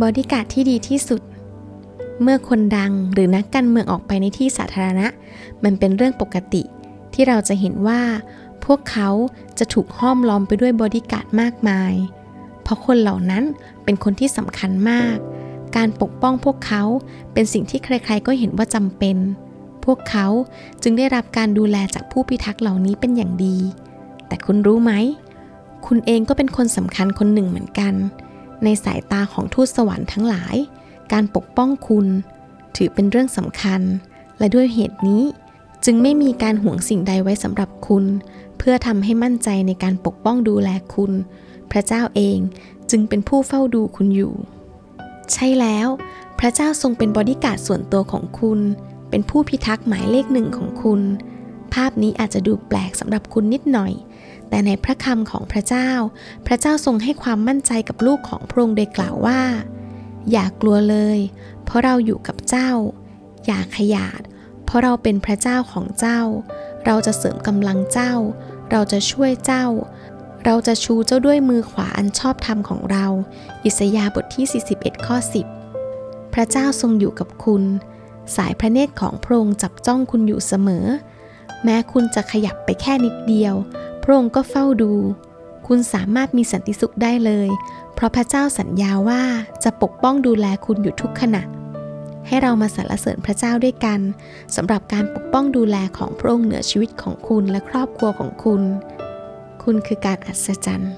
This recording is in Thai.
บอดี้การ์ดที่ดีที่สุด เมื่อคนดังหรือนักการเมืองออกไปในที่สาธารณะ มันเป็นเรื่องปกติที่เราจะเห็นว่า พวกเขาจะถูกห้อมล้อมไปด้วยบอดี้การ์ดมากมาย เพราะคนเหล่านั้นเป็นคนที่สำคัญมาก การปกป้องพวกเขาเป็นสิ่งที่ใครๆก็เห็นว่าจำเป็น พวกเขาจึงได้รับการดูแลจากผู้พิทักษ์เหล่านี้เป็นอย่างดี แต่คุณรู้ไหม คุณเองก็เป็นคนสำคัญคนหนึ่งเหมือนกัน ในสายตาของทูตสวรรค์ทั้งหลาย การปกป้องคุณ ถือเป็นเรื่องสำคัญ และด้วยเหตุนี้ จึงไม่มีการห่วงสิ่งใดไว้สำหรับคุณ เพื่อทำให้มั่นใจในการปกป้องดูแลคุณ พระเจ้าเองจึงเป็นผู้เฝ้าดูคุณอยู่ ใช่แล้ว พระเจ้าทรงเป็นบอดี้การ์ดส่วนตัวของคุณ เป็นผู้พิทักษ์หมายเลขหนึ่งของคุณ ภาพนี้อาจจะดูแปลกสำหรับคุณนิดหน่อย แต่ในพระคำของพระเจ้า พระเจ้าทรงให้ความมั่นใจกับลูกของพระองค์โดยกล่าวว่า อย่ากลัวเลย เพราะเราอยู่กับเจ้า อย่าขยาด เพราะเราเป็นพระเจ้าของเจ้า เราจะเสริมกำลังเจ้า เราจะช่วยเจ้า เราจะชูเจ้าด้วยมือขวาอันชอบธรรมของเรา อิสยาห์บทที่ 41 ข้อ 10 พระเจ้าทรงอยู่กับคุณ สายพระเนตรของพระองค์จับจ้องคุณอยู่เสมอ แม้คุณจะขยับไปแค่นิดเดียว ระองค์ก็เฝ้าดู คุณสามารถมีสันติสุขได้เลย เพราะพระเจ้าสัญญาว่าจะปกป้องดูแลคุณอยู่ทุกขณะ ให้เรามาสรรเสริญพระเจ้าด้วยกันสำหรับการปกป้องดูแลของพระองค์เหนือชีวิตของคุณและครอบครัวของคุณ คุณคือการอัศจรรย์